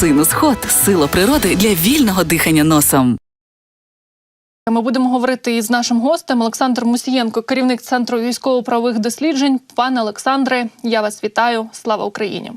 Синус Хот сила природи для вільного дихання носом. Ми будемо говорити із нашим гостем Олександр Мусієнко, керівник центру військово-правових досліджень. Пане Олександре, я вас вітаю. Слава Україні!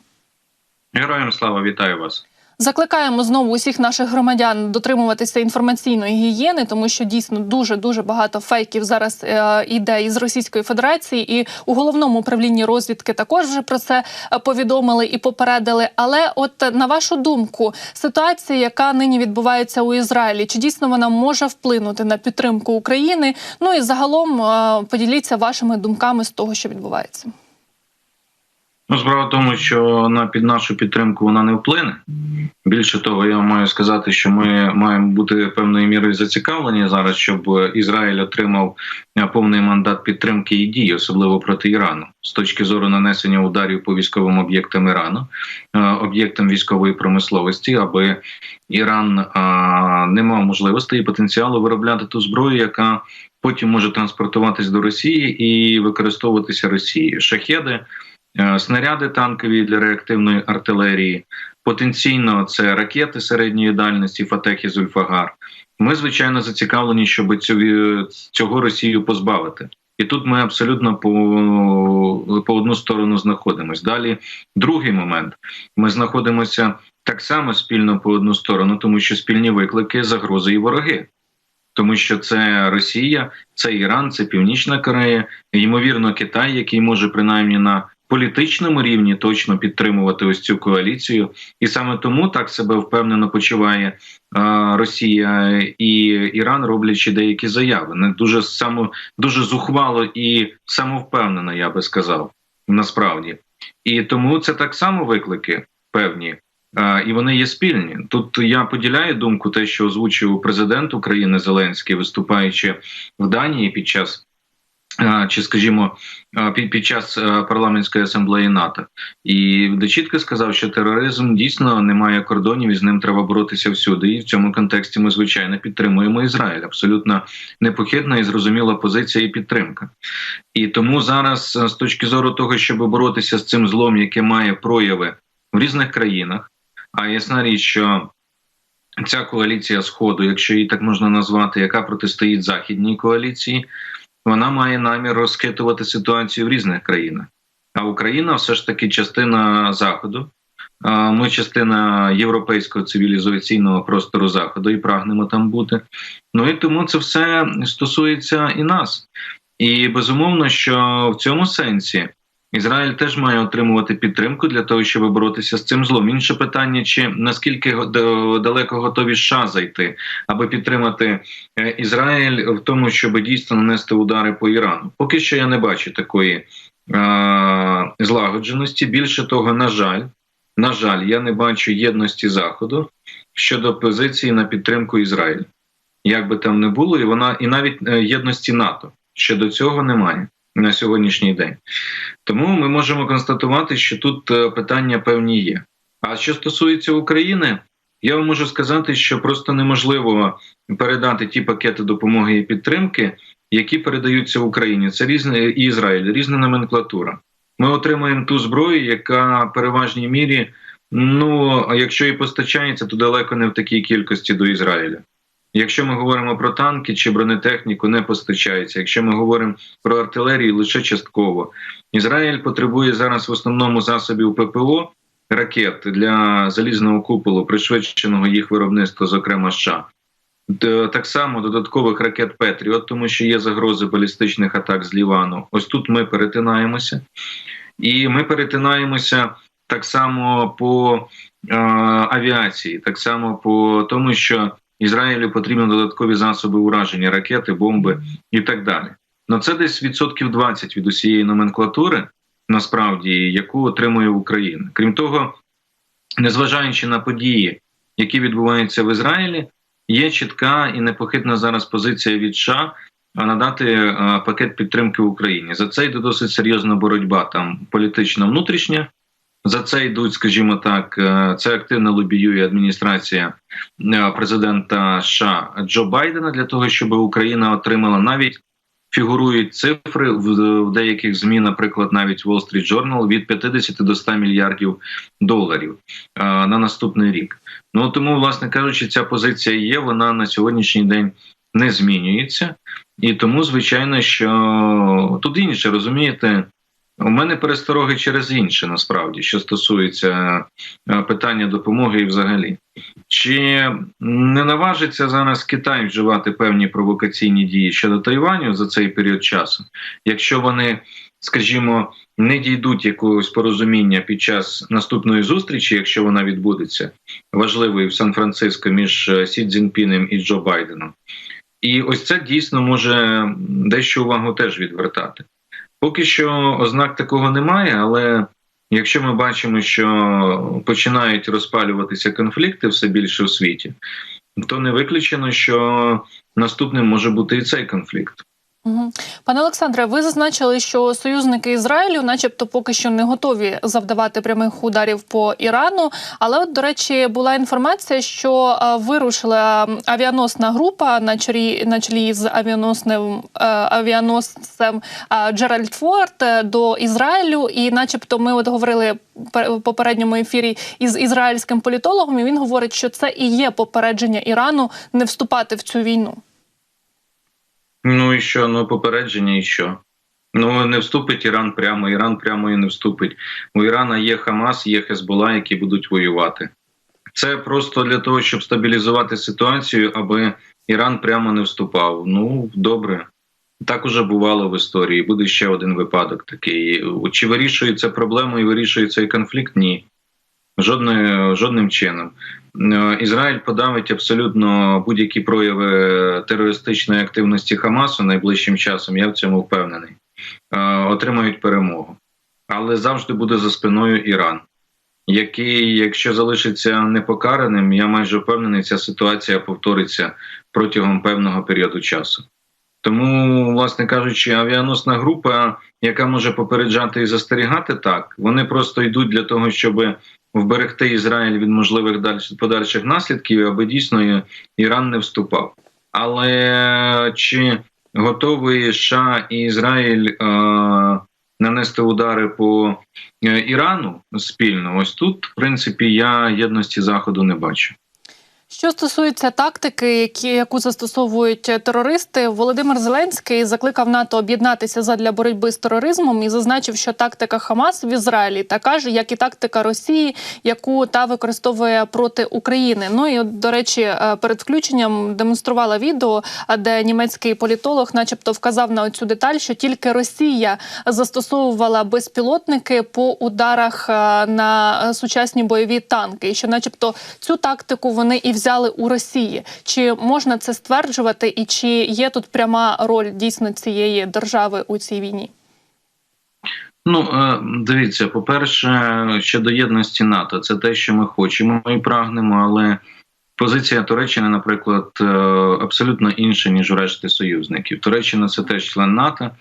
Героям слава вітаю вас. Закликаємо знову усіх наших громадян дотримуватися інформаційної гігієни, тому що дійсно дуже дуже багато фейків зараз е, йде із Російської Федерації, і у головному управлінні розвідки також вже про це е, повідомили і попередили. Але, от е, на вашу думку, ситуація, яка нині відбувається у Ізраїлі, чи дійсно вона може вплинути на підтримку України? Ну і загалом поділіться вашими думками з того, що відбувається. Ну, справа в тому, що на під нашу підтримку вона не вплине. Більше того, я маю сказати, що ми маємо бути певною мірою зацікавлені зараз, щоб Ізраїль отримав е, повний мандат підтримки і дій, особливо проти Ірану, з точки зору нанесення ударів по військовим об'єктам Ірану, е, об'єктам військової промисловості, аби Іран е, не мав можливості і потенціалу виробляти ту зброю, яка потім може транспортуватись до Росії і використовуватися Росією. Шахеди. Е, снаряди танкові для реактивної артилерії, потенційно це ракети середньої дальності, Фатехи Зульфагар. Ми звичайно зацікавлені, щоб цього Росію позбавити. І тут ми абсолютно по, по одну сторону знаходимося. Далі другий момент: ми знаходимося так само спільно по одну сторону, тому що спільні виклики, загрози і вороги. Тому що це Росія, це Іран, це Північна Корея, ймовірно, Китай, який може принаймні на політичному рівні точно підтримувати ось цю коаліцію, і саме тому так себе впевнено почуває е, Росія і Іран, роблячи деякі заяви. Не дуже само дуже зухвало і самовпевнено, я би сказав, насправді. І тому це так само виклики певні. Uh, і вони є спільні. Тут я поділяю думку, те, що озвучив президент України Зеленський, виступаючи в Данії під час чи, скажімо, під час парламентської асамблеї НАТО, і де чітко сказав, що тероризм дійсно не має кордонів, і з ним треба боротися всюди. І в цьому контексті ми звичайно підтримуємо Ізраїль. Абсолютно непохитна і зрозуміла позиція і підтримка. І тому зараз, з точки зору того, щоб боротися з цим злом, яке має прояви в різних країнах, а ясна річ, що ця коаліція сходу, якщо її так можна назвати, яка протистоїть західній коаліції вона має намір розхитувати ситуацію в різних країнах. А Україна все ж таки частина заходу. Ми частина європейського цивілізаційного простору заходу і прагнемо там бути. Ну і тому це все стосується і нас. І безумовно, що в цьому сенсі Ізраїль теж має отримувати підтримку для того, щоб боротися з цим злом. Інше питання: чи наскільки далеко готові США зайти, аби підтримати е, Ізраїль в тому, щоб дійсно нанести удари по Ірану? Поки що я не бачу такої а, злагодженості. Більше того, на жаль, на жаль, я не бачу єдності Заходу щодо позиції на підтримку Ізраїлю. Як би там не було, і вона і навіть е, єдності НАТО щодо цього немає на сьогоднішній день. Тому ми можемо констатувати, що тут е, питання певні є. А що стосується України, я вам можу сказати, що просто неможливо передати ті пакети допомоги і підтримки, які передаються Україні. Це різне і Ізраїль, різна номенклатура. Ми отримуємо ту зброю, яка в переважній мірі, ну якщо і постачається, то далеко не в такій кількості до Ізраїля. Якщо ми говоримо про танки чи бронетехніку, не постачається. Якщо ми говоримо про артилерію, лише частково. Ізраїль потребує зараз в основному засобів ППО ракет для залізного куполу, пришвидшеного їх виробництва, зокрема США. Так само додаткових ракет Петріот, тому що є загрози балістичних атак з Лівану. Ось тут ми перетинаємося, і ми перетинаємося так само по е, авіації, так само по тому, що Ізраїлю потрібні додаткові засоби ураження, ракети, бомби і так далі. Ну це десь відсотків 20 від усієї номенклатури, насправді, яку отримує Україна. Крім того, незважаючи на події, які відбуваються в Ізраїлі, є чітка і непохитна зараз позиція від США надати пакет підтримки Україні. За це йде досить серйозна боротьба там політична внутрішня. За це йдуть, скажімо так, е, це активно лобіює адміністрація е, президента США Джо Байдена для того, щоб Україна отримала навіть фігурують цифри в, деяких змі, наприклад, навіть Wall Street Journal, від 50 до 100 мільярдів доларів е, на наступний рік. Ну тому, власне кажучи, ця позиція є. Вона на сьогоднішній день не змінюється, і тому, звичайно, що тут інше розумієте. У мене перестороги через інше, насправді, що стосується е, питання допомоги і взагалі. Чи не наважиться зараз Китай вживати певні провокаційні дії щодо Тайваню за цей період часу, якщо вони, скажімо, не дійдуть якогось порозуміння під час наступної зустрічі, якщо вона відбудеться, важливої в Сан-Франциско між е, Сі Цзіньпінем і Джо Байденом? І ось це дійсно може дещо увагу теж відвертати. Поки що ознак такого немає, але якщо ми бачимо, що починають розпалюватися конфлікти все більше у світі, то не виключено, що наступним може бути і цей конфлікт. Пане Олександре, ви зазначили, що союзники Ізраїлю, начебто, поки що не готові завдавати прямих ударів по Ірану. Але, от, до речі, була інформація, що е, вирушила авіаносна група на чолі, на чолі з авіаносним е, авіаносцем е, Джеральд Форд до Ізраїлю. І, начебто, ми от говорили в попередньому ефірі із ізраїльським політологом. і Він говорить, що це і є попередження Ірану не вступати в цю війну. Ну і що? Ну попередження, і що? Ну не вступить Іран прямо. Іран прямо і не вступить. У Ірана є Хамас, є Хезбола, які будуть воювати. Це просто для того, щоб стабілізувати ситуацію, аби Іран прямо не вступав. Ну добре. Так уже бувало в історії. Буде ще один випадок такий. Чи вирішується проблема і вирішується цей конфлікт? Ні. Жодним, жодним чином. Е, Ізраїль подавить абсолютно будь-які прояви терористичної активності Хамасу найближчим часом. Я в цьому впевнений. Е, Отримають перемогу, але завжди буде за спиною Іран, який, якщо залишиться непокараним, я майже впевнений, ця ситуація повториться протягом певного періоду часу. Тому, власне кажучи, авіаносна група, яка може попереджати і застерігати, так вони просто йдуть для того, щоб вберегти Ізраїль від можливих подальших наслідків, аби дійсно Іран не вступав. Але чи готовий США і Ізраїль е, нанести удари по е, Ірану спільно? Ось тут, в принципі, я єдності заходу не бачу. Що стосується тактики, які яку застосовують терористи, Володимир Зеленський закликав НАТО об'єднатися задля боротьби з тероризмом і зазначив, що тактика Хамас в Ізраїлі така ж, як і тактика Росії, яку та використовує проти України. Ну і до речі, е, перед включенням демонструвала відео, де німецький політолог, начебто, вказав на цю деталь, що тільки Росія застосовувала безпілотники по ударах е, на сучасні бойові танки, і що, начебто, цю тактику вони і взяли у Росії. Чи можна це стверджувати, і чи є тут пряма роль дійсно цієї держави у цій війні? Ну е, дивіться, по-перше, щодо єдності НАТО, це те, що ми хочемо і прагнемо, але позиція Туреччини, наприклад, е, абсолютно інша ніж у решти союзників. Туреччина це теж член НАТО,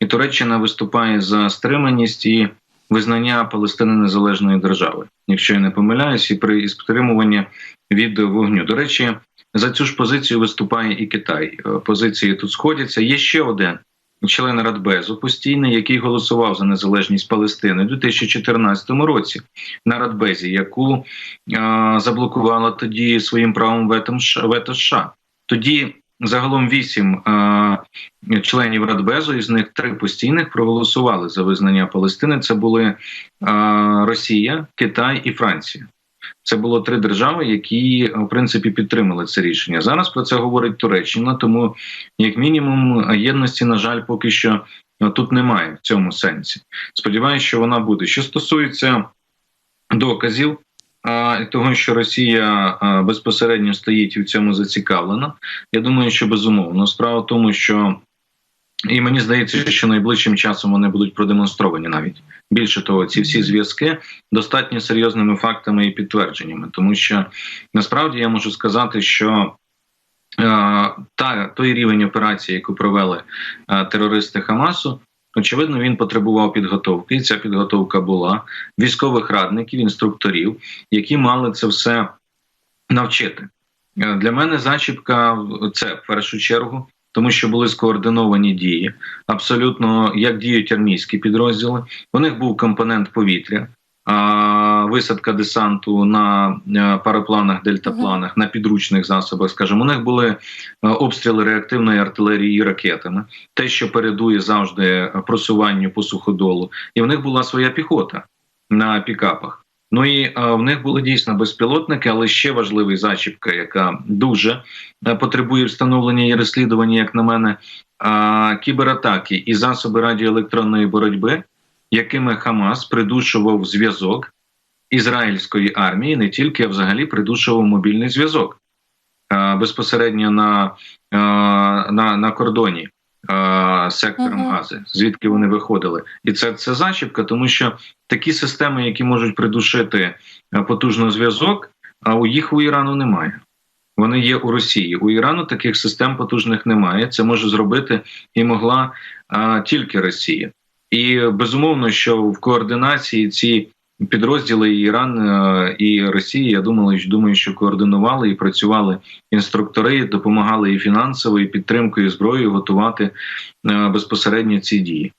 і Туреччина виступає за стриманість і визнання Палестини незалежної держави, якщо я не помиляюсь, і при стримуванні від вогню. До речі, за цю ж позицію виступає і Китай. Е, позиції тут сходяться. Є ще один член Радбезу постійний, який голосував за незалежність Палестини у 2014 році на Радбезі, яку е, заблокувала тоді своїм правом вето США. Тоді загалом вісім е, членів Радбезу, із них три постійних проголосували за визнання Палестини. Це були Росія, Китай і Франція. Це було три держави, які в принципі підтримали це рішення. Зараз про це говорить Туреччина, тому як мінімум єдності, на жаль, поки що тут немає в цьому сенсі. Сподіваюся, що вона буде. Що стосується доказів того, що Росія безпосередньо стоїть і в цьому зацікавлена, я думаю, що безумовно справа в тому, що і мені здається, що найближчим часом вони будуть продемонстровані навіть більше того, ці всі зв'язки достатньо серйозними фактами і підтвердженнями, тому що насправді я можу сказати, що е, та той рівень операції, яку провели е, терористи Хамасу. Очевидно, він потребував підготовки, і ця підготовка була військових радників, інструкторів, які мали це все навчити. Е, для мене зачіпка це в першу чергу тому що були скоординовані дії. Абсолютно як діють армійські підрозділи. У них був компонент повітря. а, Висадка десанту на е, парапланах, дельтапланах, на підручних засобах, скажімо, у них були е, обстріли реактивної артилерії і ракетами, те, що передує завжди просуванню по суходолу, і в них була своя піхота на пікапах. Ну і е, в них були дійсно безпілотники, але ще важливий зачіпка, яка дуже е, потребує встановлення і розслідування, як на мене, е, кібератаки і засоби радіоелектронної боротьби, якими Хамас придушував зв'язок ізраїльської армії, не тільки а взагалі придушував мобільний зв'язок безпосередньо на, на, на кордоні сектором Мгм. Гази, звідки вони виходили, і це, це зачіпка, тому що такі системи, які можуть придушити е, потужно зв'язок, а у їх у Ірану немає. Вони є у Росії. У Ірану таких систем потужних немає. Це може зробити і могла а, тільки Росія. І безумовно, що в координації ці підрозділи Іран е, і Росії. я думаю, думаю, що координували і працювали інструктори, допомагали і фінансовою підтримкою, і зброєю готувати е, безпосередньо ці дії.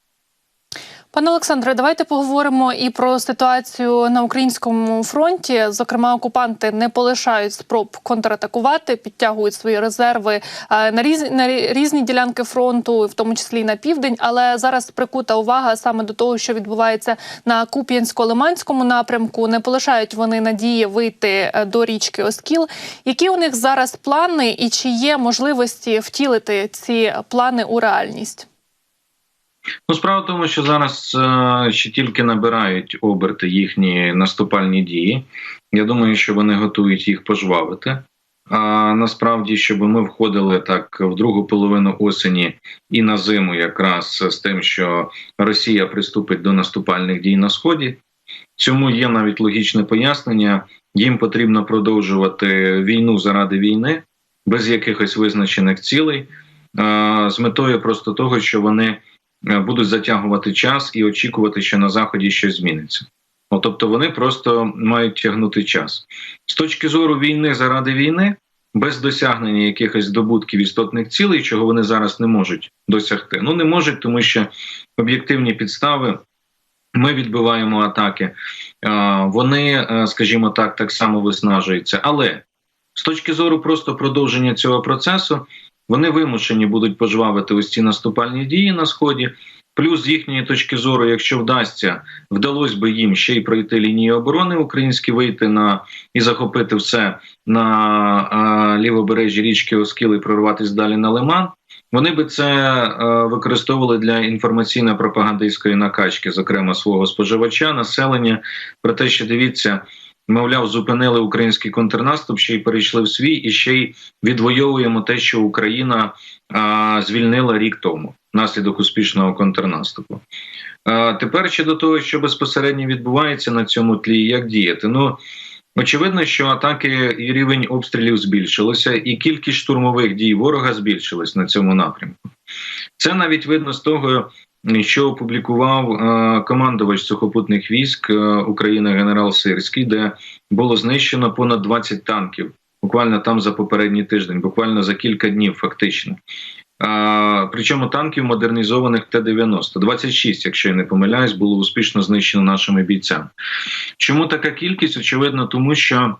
Пане Олександре, давайте поговоримо і про ситуацію на українському фронті. Зокрема, окупанти не полишають спроб контратакувати, підтягують свої резерви е, на різні на різні ділянки фронту, в тому числі й на південь. Але зараз прикута увага саме до того, що відбувається на Куп'янсько-Лиманському напрямку. Не полишають вони надії вийти е, до річки Оскіл. Які у них зараз плани, і чи є можливості втілити ці плани у реальність? Ну, справа в тому, що зараз е, ще тільки набирають оберти їхні наступальні дії. Я думаю, що вони готують їх пожвавити. А насправді, щоб ми входили так в другу половину осені і на зиму, якраз з тим, що Росія приступить до наступальних дій на сході. Цьому є навіть логічне пояснення. Їм потрібно продовжувати війну заради війни без якихось визначених цілей, з метою просто того, що вони будуть затягувати час і очікувати, що на заході щось зміниться. Ну, тобто вони просто мають тягнути час з точки зору війни заради війни, без досягнення якихось здобутків істотних цілей, чого вони зараз не можуть досягти. Ну не можуть, тому що об'єктивні підстави. Ми відбиваємо атаки, е, вони, е, скажімо так, так само виснажуються. Але з точки зору просто продовження цього процесу, вони вимушені будуть пожвавити ось ці наступальні дії на сході. Плюс з їхньої точки зору, якщо вдасться, вдалося би їм ще й пройти лінії оборони українські, вийти на і захопити все на лівобережжі річки Оскіл і прорватися далі на Лиман. Вони би це е, використовували для інформаційно-пропагандистської накачки, зокрема свого споживача, населення, про те, що дивіться, мовляв, зупинили український контрнаступ, ще й перейшли в свій, і ще й відвоюємо те, що Україна а, звільнила рік тому внаслідок успішного контрнаступу. А, тепер ще до того, що безпосередньо відбувається на цьому тлі, як діяти. Ну очевидно, що атаки і рівень обстрілів збільшилося, і кількість штурмових дій ворога збільшилась на цьому напрямку. Це навіть видно з того. Що опублікував е, командувач сухопутних військ е, України генерал Сирський, де було знищено понад 20 танків, буквально там за попередній тиждень, буквально за кілька днів, фактично. А, причому танків модернізованих Т-90. 26, якщо я не помиляюсь, було успішно знищено нашими бійцями. Чому така кількість? Очевидно, тому що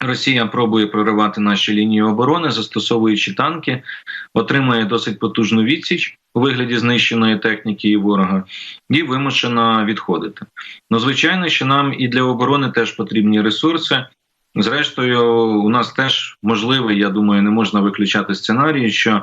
Росія пробує проривати наші лінії оборони, застосовуючи танки, отримує досить потужну відсіч у вигляді знищеної техніки і ворога, і вимушена відходити. Ну, звичайно, що нам і для оборони теж потрібні ресурси. Зрештою, у нас теж можливий, я думаю, не можна виключати сценарій, що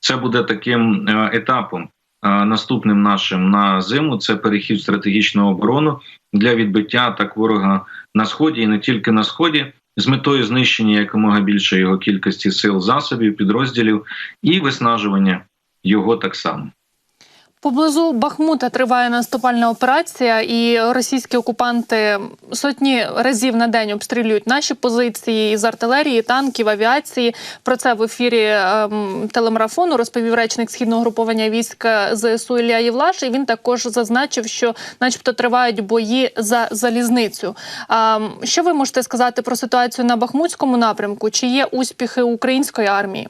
це буде таким е, етапом. е, Наступним нашим на зиму це перехід в стратегічну оборону для відбиття атак ворога на сході і не тільки на сході, з метою знищення якомога більше його кількості сил, засобів, підрозділів і виснажування його так само. Поблизу Бахмута триває наступальна операція, і російські окупанти сотні разів на день обстрілюють наші позиції із артилерії, танків, авіації. Про це в ефірі ем, телемарафону розповів речник східного груповання військ ЗСУ Ілля Євлаш. І він також зазначив, що, начебто, тривають бої за залізницю. Ем, що ви можете сказати про ситуацію на Бахмутському напрямку? Чи є успіхи української армії?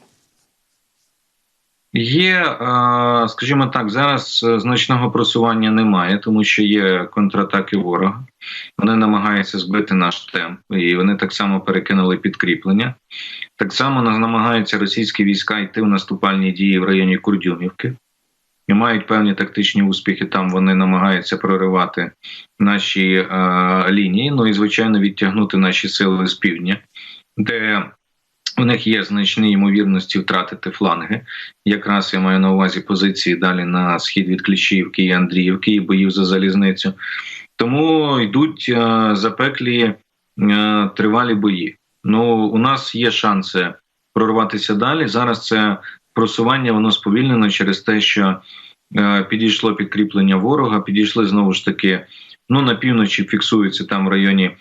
Є, е, скажімо так, зараз е, значного просування немає, тому що є контратаки ворога. Вони намагаються збити наш темп, і вони так само перекинули підкріплення. Так само намагаються російські війська йти в наступальні дії в районі Курдюмівки. І мають певні тактичні успіхи. Там вони намагаються проривати наші е, лінії. Ну і звичайно відтягнути наші сили з півдня, де у них є значні ймовірності втратити фланги. Якраз я маю на увазі позиції далі на схід від Кліщіївки і Андріївки і боїв за залізницю. Тому йдуть е, запеклі е, тривалі бої. Ну, у нас є шанси прорватися далі. Зараз це просування воно сповільнено через те, що е, підійшло підкріплення ворога, підійшли знову ж таки. Ну на півночі фіксуються там в районі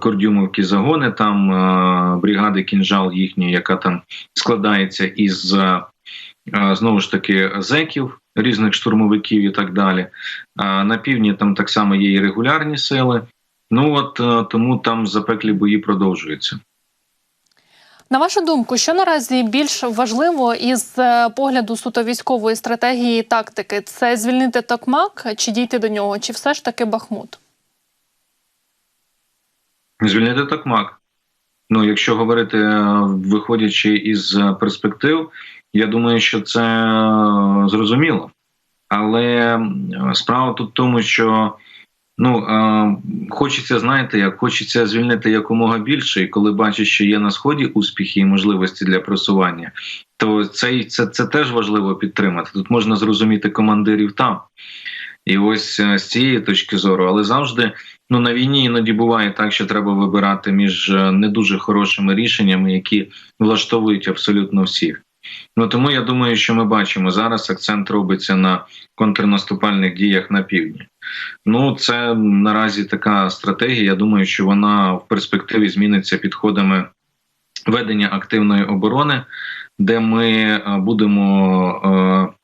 Кордюмовки загони. Там е, бригади кінжал їхні, яка там складається із е, е, знову ж таки зеків, різних штурмовиків і так далі. А на півдні там так само є і регулярні сили. Ну от е, тому там запеклі бої продовжуються. На вашу думку, що наразі більш важливо із е, погляду суто військової стратегії і тактики? Це звільнити Токмак чи дійти до нього, чи все ж таки Бахмут? Звільнити Токмак. Ну, якщо говорити, е, виходячи із е, перспектив, я думаю, що це зрозуміло. Але справа тут в тому, що ну, хочеться, знаєте, як хочеться звільнити якомога більше, і коли бачиш, що є на сході успіхи і можливості для просування, то це, це, це теж важливо підтримати. Тут можна зрозуміти командирів там. І ось е, з цієї точки зору, але завжди ну на війні іноді буває так, що треба вибирати між е, не дуже хорошими рішеннями, які влаштовують абсолютно всіх. Ну тому я думаю, що ми бачимо зараз акцент робиться на контрнаступальних діях на півдні. Ну це наразі така стратегія. Я думаю, що вона в перспективі зміниться підходами ведення активної оборони, де ми е, будемо. е,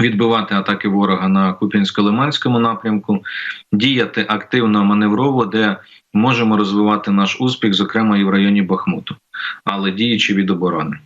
Відбивати атаки ворога на Куп'янсько-Лиманському напрямку, діяти активно маневрово, де можемо розвивати наш успіх, зокрема і в районі Бахмуту, але діючи від оборони.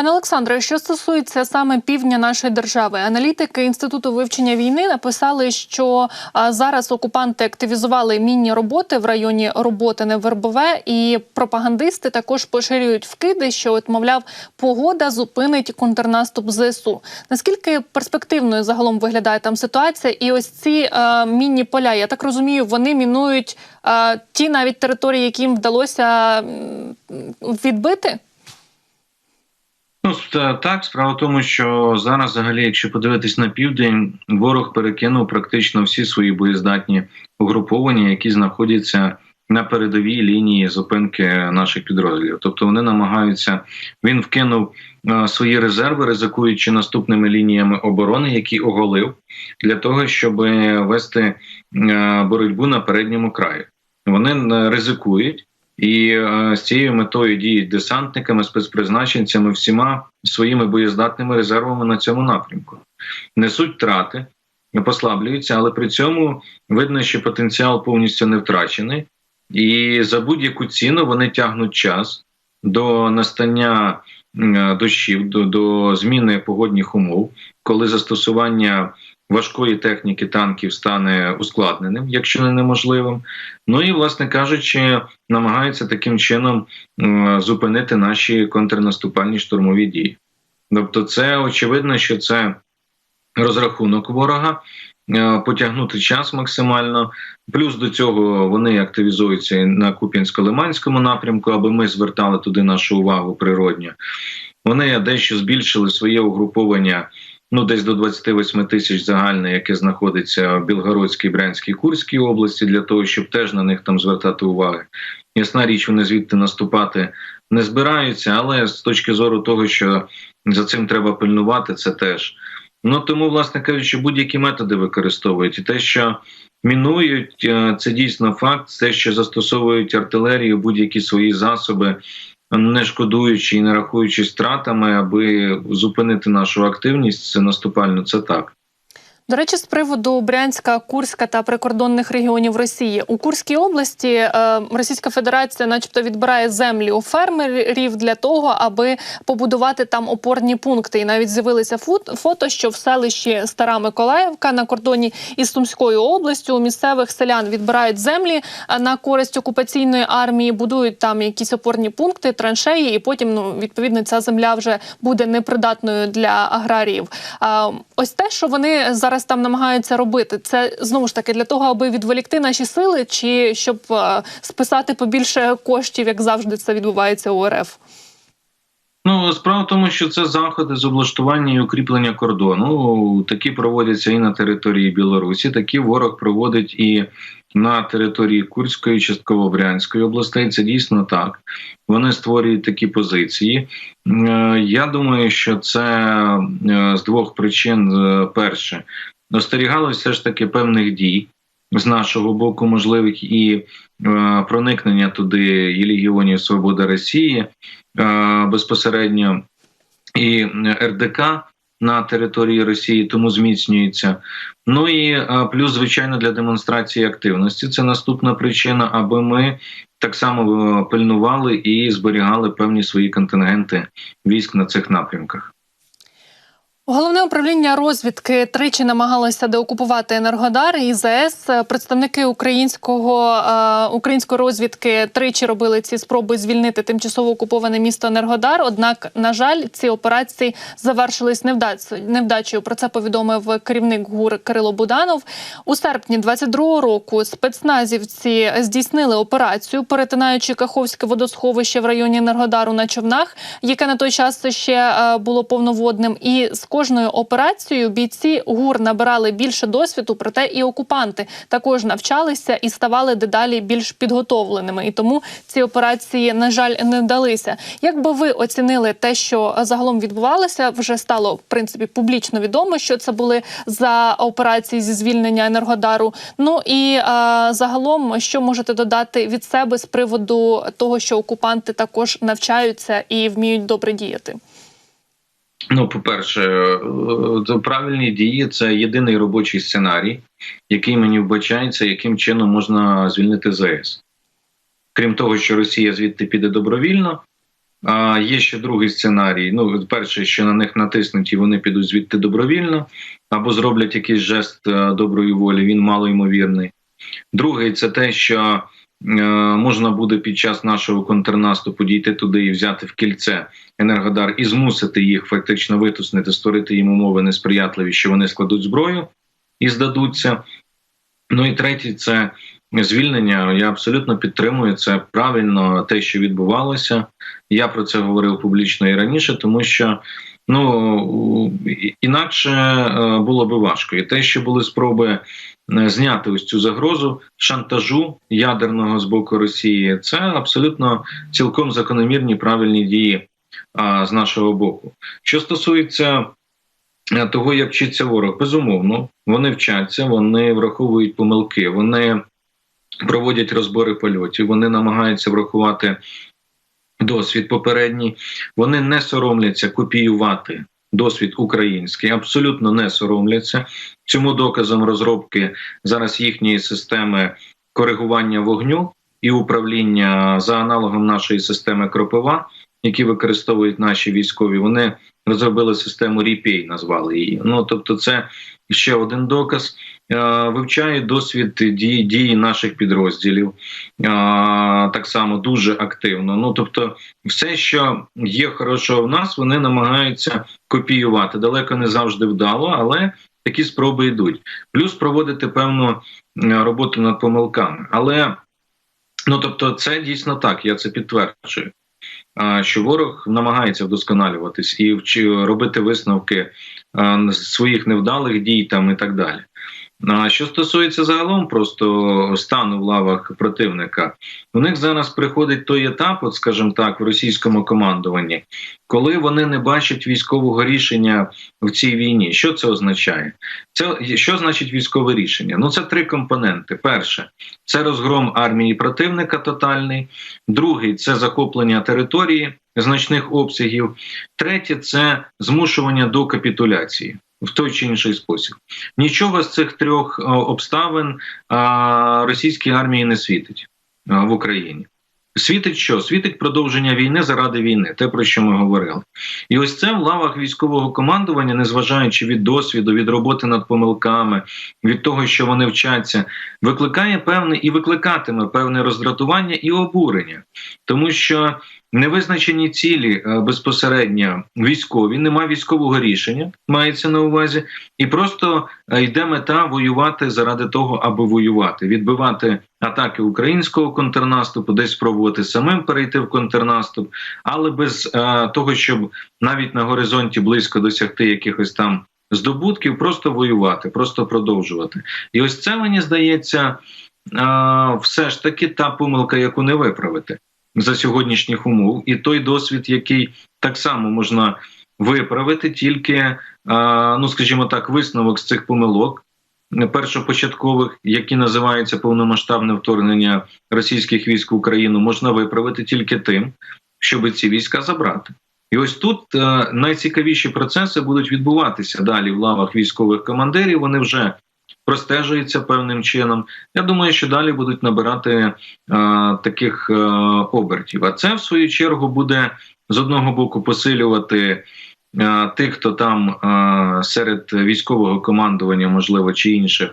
Пане Олександре, що стосується саме півдня нашої держави, аналітики інституту вивчення війни написали, що зараз окупанти активізували мінні роботи в районі роботи не вербове, і пропагандисти також поширюють вкиди, що от мовляв, погода зупинить контрнаступ ЗСУ. Наскільки перспективною загалом виглядає там ситуація? І ось ці а, мінні поля, я так розумію, вони мінують а, ті навіть території, яким вдалося відбити. Ну так, справа в тому, що зараз, взагалі, якщо подивитись на південь, ворог перекинув практично всі свої боєздатні угруповання, які знаходяться на передовій лінії зупинки наших підрозділів. Тобто вони намагаються. Він вкинув е, свої резерви, ризикуючи наступними лініями оборони, які оголив, для того, щоб вести е, боротьбу на передньому краї. Вони е, ризикують. І е, з цією метою діють десантниками, спецпризначенцями, всіма своїми боєздатними резервами на цьому напрямку. Несуть втрати, послаблюються, але при цьому видно, що потенціал повністю не втрачений, і за будь-яку ціну вони тягнуть час до настання дощів, до, до зміни погодних умов, коли застосування важкої техніки танків стане ускладненим, якщо не неможливим. Ну і, власне кажучи, намагаються таким чином зупинити наші контрнаступальні штурмові дії. Тобто, це очевидно, що це розрахунок ворога. е, Потягнути час максимально, плюс до цього вони активізуються на Куп'янсько-Лиманському напрямку, аби ми звертали туди нашу увагу природньо. Вони дещо збільшили своє угруповання ну десь до 28 тисяч загальне, яке знаходиться в Білгородській, Брянській, Курській області, для того, щоб теж на них там звертати уваги. Ясна річ, вони звідти наступати не збираються, але з точки зору того, що за цим треба пильнувати, це теж. Ну тому, власне кажучи, будь-які методи використовують і те, що мінують, е, це дійсно факт. Те, що застосовують артилерію, будь-які свої засоби, не шкодуючи і не рахуючи стратами, аби зупинити нашу активність, наступальну, це так. До речі, з приводу Брянська, Курська та прикордонних регіонів Росії у Курській області е, Російська Федерація, начебто, відбирає землі у фермерів для того, аби побудувати там опорні пункти. І навіть з'явилися фото, що в селищі Стара Миколаївка на кордоні із Сумською областю у місцевих селян відбирають землі на користь окупаційної армії, будують там якісь опорні пункти, траншеї, і потім ну відповідно ця земля вже буде непридатною для аграріїв. Ось те, що вони зараз там намагаються робити, це знову ж таки для того, аби відволікти наші сили, чи щоб е, списати побільше коштів, як завжди це відбувається у РФ. Ну, справа в тому, що це заходи з облаштування і укріплення кордону. Такі проводяться і на території Білорусі, такі ворог проводить і на території Курської, частково Брянської областей. Це дійсно так. Вони створюють такі позиції. Е, Я думаю, що це е, з двох причин. Е, Перше, остерігалося все ж таки певних дій з нашого боку, можливих і проникнення туди і Легіонів Свобода Росії е, безпосередньо і РДК на території Росії, тому зміцнюється. Ну і е, плюс, звичайно, для демонстрації активності. Це наступна причина, аби ми так само е, пильнували і зберігали певні свої контингенти військ на цих напрямках. Головне управління розвідки тричі намагалося деокупувати Енергодар і ЗС. Представники українського е, української розвідки тричі робили ці спроби звільнити тимчасово окуповане місто Енергодар. Однак, на жаль, ці операції завершились невдач- невдачею. Про це повідомив керівник ГУР Кирило Буданов. У серпні 22-го року спецназівці здійснили операцію, перетинаючи Каховське водосховище в районі Енергодару на човнах, яке на той час ще е, було повноводним. І з кожною операцією бійці ГУР набирали більше досвіду, проте і окупанти також навчалися і ставали дедалі більш підготовленими. І тому ці операції, на жаль, не вдалися. Як би ви оцінили те, що загалом відбувалося, вже стало в принципі публічно відомо, що це були за операції зі звільнення енергодару. Ну і е, загалом, що можете додати від себе з приводу того, що окупанти також навчаються і вміють добре діяти? Ну, по-перше, е, правильні дії це єдиний робочий сценарій, який мені вбачається, яким чином можна звільнити ЗС. Крім того, що Росія звідти піде добровільно. А є ще другий сценарій. Ну, перший, що на них натиснуть і вони підуть звідти добровільно, або зроблять якийсь жест е, доброї волі, він малоймовірний. Другий це те, що е, можна буде під час нашого контрнаступу дійти туди і взяти в кільце Енергодар і змусити їх фактично витиснути, створити їм умови несприятливі, що вони складуть зброю і здадуться. Ну і третє це звільнення. Я абсолютно підтримую це правильно, те, що відбувалося. Я про це говорив публічно і раніше, тому що ну інакше е, було би важко. І те, що були спроби е, зняти ось цю загрозу шантажу ядерного з боку Росії, це абсолютно цілком закономірні правильні дії а, з нашого боку. Що стосується е, того, як вчиться ворог, безумовно, вони вчаться, вони враховують помилки, вони проводять розбори польотів, вони намагаються врахувати досвід попередній, вони не соромляться копіювати. Досвід український абсолютно не соромляться. Цьому доказом розробки зараз їхньої системи коригування вогню і управління за аналогом нашої системи Кропива, які використовують наші військові. Вони розробили систему Ріпей, назвали її. Ну тобто, це ще один доказ. Е, Вивчають досвід дії, дії наших підрозділів е, так само дуже активно. Ну тобто, все, що є хорошого в нас, вони намагаються копіювати. Далеко не завжди вдало, але такі спроби йдуть. Плюс проводити певну е, роботу над помилками. Але ну тобто, це дійсно так. Я це підтверджую. Що ворог намагається вдосконалюватись і робити висновки своїх невдалих дій там і так далі. А що стосується загалом просто стану в лавах противника, у них зараз приходить той етап, от скажімо так, в російському командуванні, коли вони не бачать військового рішення в цій війні. Що це означає? Це що значить військове рішення? Ну це три компоненти. Перше це розгром армії противника тотальний, другий це захоплення території значних обсягів. Третє це змушування до капітуляції. В той чи інший спосіб. Нічого з цих трьох е, обставин російській армії не світить в Україні. Світить що? Світить продовження війни заради війни, те про що ми говорили. І ось це в лавах військового командування, незважаючи від досвіду, від роботи над помилками, від того, що вони вчаться, викликає певне і викликатиме певне роздратування і обурення, тому що невизначені цілі е, безпосередньо військові, немає військового рішення, мається на увазі, і просто е, йде мета воювати заради того, аби воювати, відбивати атаки українського контрнаступу, десь спробувати самим перейти в контрнаступ, але без е, того, щоб навіть на горизонті близько досягти якихось там здобутків, просто воювати, просто продовжувати. І ось це мені здається, все ж таки та помилка, яку не виправити за сьогоднішніх умов, і той досвід, який так само можна виправити, тільки е, ну скажімо так, висновок з цих помилок. Першопочаткових, які називаються повномасштабне вторгнення російських військ в Україну, можна виправити тільки тим, щоб ці війська забрати. І ось тут е, найцікавіші процеси будуть відбуватися далі в лавах військових командирів. Вони вже простежуються певним чином. Я думаю, що далі будуть набирати е, таких е, обертів. А це в свою чергу буде з одного боку посилювати е, тих, хто там е, серед військового командування, можливо, чи інших,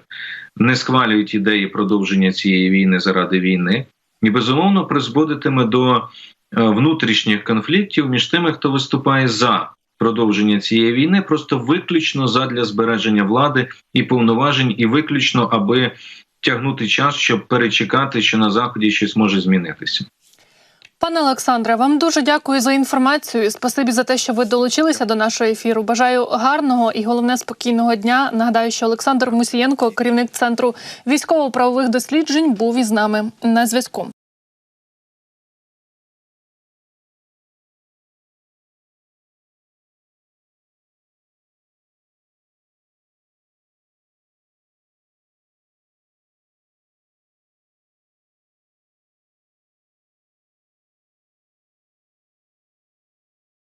не схвалюють ідеї продовження цієї війни заради війни, і безумовно призводитиме до е, внутрішніх конфліктів між тими, хто виступає за продовження цієї війни, просто виключно задля збереження влади і повноважень, і виключно аби тягнути час, щоб перечекати, що на заході щось може змінитися. Пане Олександре, вам дуже дякую за інформацію. Спасибі за те, що ви долучилися до нашого ефіру. Бажаю гарного і головне спокійного дня. Нагадаю, що Олександр Мусієнко, керівник центру військово-правових досліджень, був із нами на зв'язку.